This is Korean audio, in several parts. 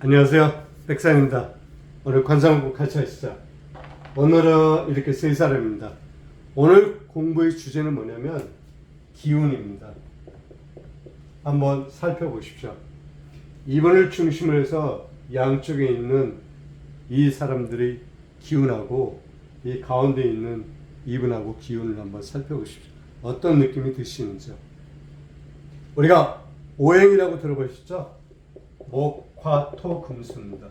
안녕하세요. 백산입니다. 오늘 관상국 같이 하시죠. 오늘은 이렇게 세 사람입니다. 오늘 공부의 주제는 뭐냐면 기운입니다. 한번 살펴보십시오. 2번을 중심으로 해서 양쪽에 있는 이 사람들의 기운하고 이 가운데 있는 이분하고 기운을 한번 살펴보십시오. 어떤 느낌이 드시는지요. 우리가 오행이라고 들어보셨죠? 목, 화, 토, 금수입니다.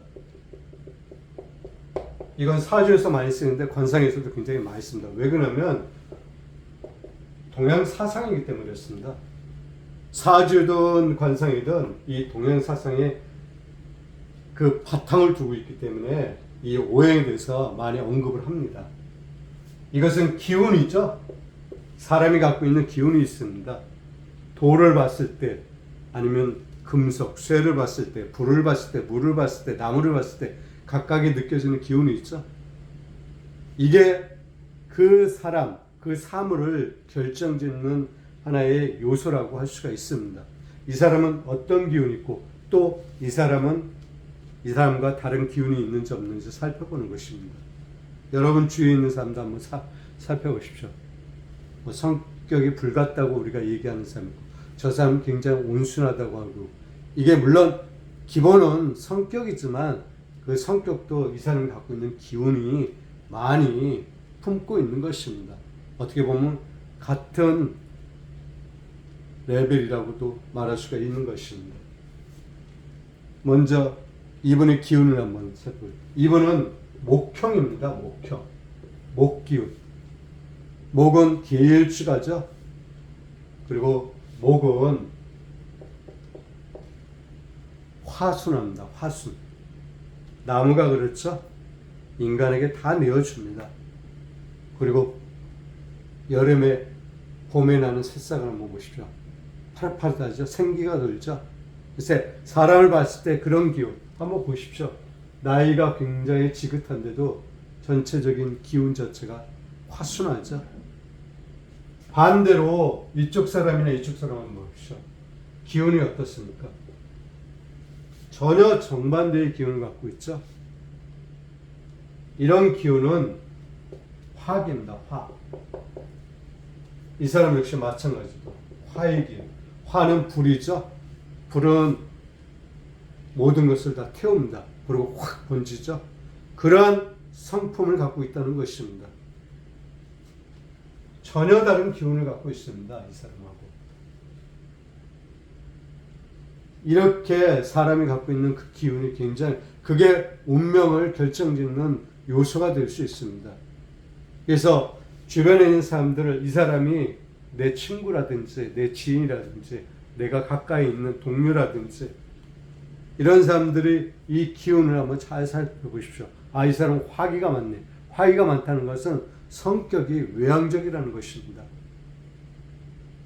이건 사주에서 많이 쓰는데 관상에서도 굉장히 많이 씁니다. 왜 그러냐면 동양 사상이기 때문에 그렇습니다. 사주든 관상이든 이 동양 사상에 그 바탕을 두고 있기 때문에 이 오행에 대해서 많이 언급을 합니다. 이것은 기운이죠. 사람이 갖고 있는 기운이 있습니다. 돌을 봤을 때 아니면 금속, 쇠를 봤을 때, 불을 봤을 때, 물을 봤을 때, 나무를 봤을 때 각각이 느껴지는 기운이 있죠. 이게 그 사람, 그 사물을 결정짓는 하나의 요소라고 할 수가 있습니다. 이 사람은 어떤 기운이 있고 또 이 사람은 이 사람과 다른 기운이 있는지 없는지 살펴보는 것입니다. 여러분 주위에 있는 사람도 한번 사, 살펴보십시오. 뭐 성격이 불같다고 우리가 얘기하는 사람 저 사람 굉장히 온순하다고 하고 이게 물론 기본은 성격이지만 그 성격도 이 사람이 갖고 있는 기운이 많이 품고 있는 것입니다. 어떻게 보면 같은 레벨이라고도 말할 수가 있는 것입니다. 먼저 이분의 기운을 한번 살펴볼게요. 이분은 목형입니다. 목형. 목기운. 목은 길쭉하죠. 그리고 목은 화순합니다. 화순. 나무가 그렇죠. 인간에게 다 내어줍니다. 그리고 여름에 봄에 나는 새싹을 한번 보십시오. 파릇파릇하죠. 생기가 돌죠. 글쎄 사람을 봤을 때 그런 기운 한번 보십시오. 나이가 굉장히 지긋한데도 전체적인 기운 자체가 화순하죠. 반대로 이쪽 사람이나 이쪽 사람 한번 보십시오. 기운이 어떻습니까? 전혀 정반대의 기운을 갖고 있죠. 이런 기운은 화기입니다. 화. 이 사람 역시 마찬가지고 화의 기운. 화는 불이죠. 불은 모든 것을 다 태웁니다. 그리고 확 번지죠. 그러한 성품을 갖고 있다는 것입니다. 전혀 다른 기운을 갖고 있습니다. 이 사람하고. 이렇게 사람이 갖고 있는 그 기운이 굉장히 그게 운명을 결정짓는 요소가 될 수 있습니다. 그래서 주변에 있는 사람들을 이 사람이 내 친구라든지 내 지인이라든지 내가 가까이 있는 동료라든지 이런 사람들이 이 기운을 한번 잘 살펴보십시오. 아, 이 사람 화기가 많네. 화기가 많다는 것은 성격이 외향적이라는 것입니다.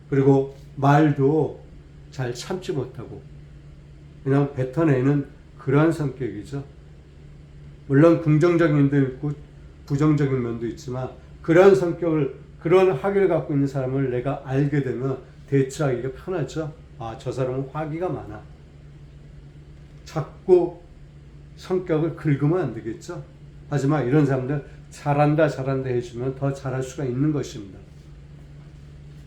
그리고 말도 잘 참지 못하고 그냥 뱉어내는 그러한 성격이죠. 물론 긍정적인 면도 있고 부정적인 면도 있지만 그러한 성격을 그런 학위를 갖고 있는 사람을 내가 알게 되면 대처하기가 편하죠. 아, 저 사람은 화기가 많아. 자꾸 성격을 긁으면 안 되겠죠. 하지만 이런 사람들 잘한다 잘한다 해주면 더 잘할 수가 있는 것입니다.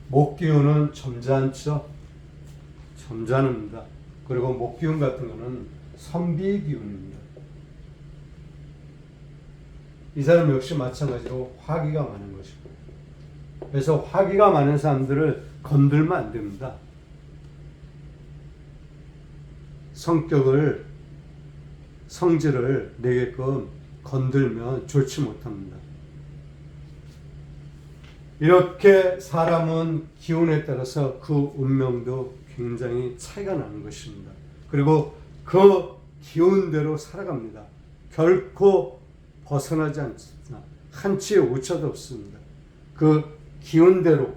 목 기운은 점잖죠. 점잖습니다. 그리고 목 기운 같은 거는 선비의 기운입니다. 이 사람 역시 마찬가지로 화기가 많은 것이고 그래서 화기가 많은 사람들을 건들면 안 됩니다. 성격을 성질을 내게끔 건들면 좋지 못합니다. 이렇게 사람은 기운에 따라서 그 운명도 굉장히 차이가 나는 것입니다. 그리고 그 기운대로 살아갑니다. 결코 벗어나지 않습니다. 한치의 오차도 없습니다. 그 기운대로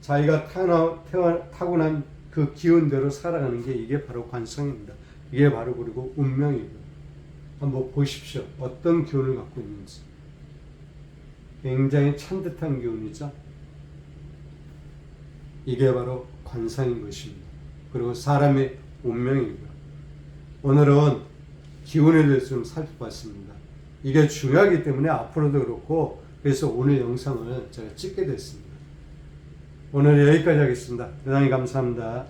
자기가 타나, 태어, 타고난 그 기운대로 살아가는 게 이게 바로 관성입니다. 이게 바로 그리고 운명입니다. 한번 보십시오. 어떤 기운을 갖고 있는지. 굉장히 찬듯한 기운이죠. 이게 바로 관상인 것입니다. 그리고 사람의 운명이고요. 오늘은 기운에 대해서 좀 살펴봤습니다. 이게 중요하기 때문에 앞으로도 그렇고 그래서 오늘 영상을 제가 찍게 됐습니다. 오늘 여기까지 하겠습니다. 대단히 감사합니다.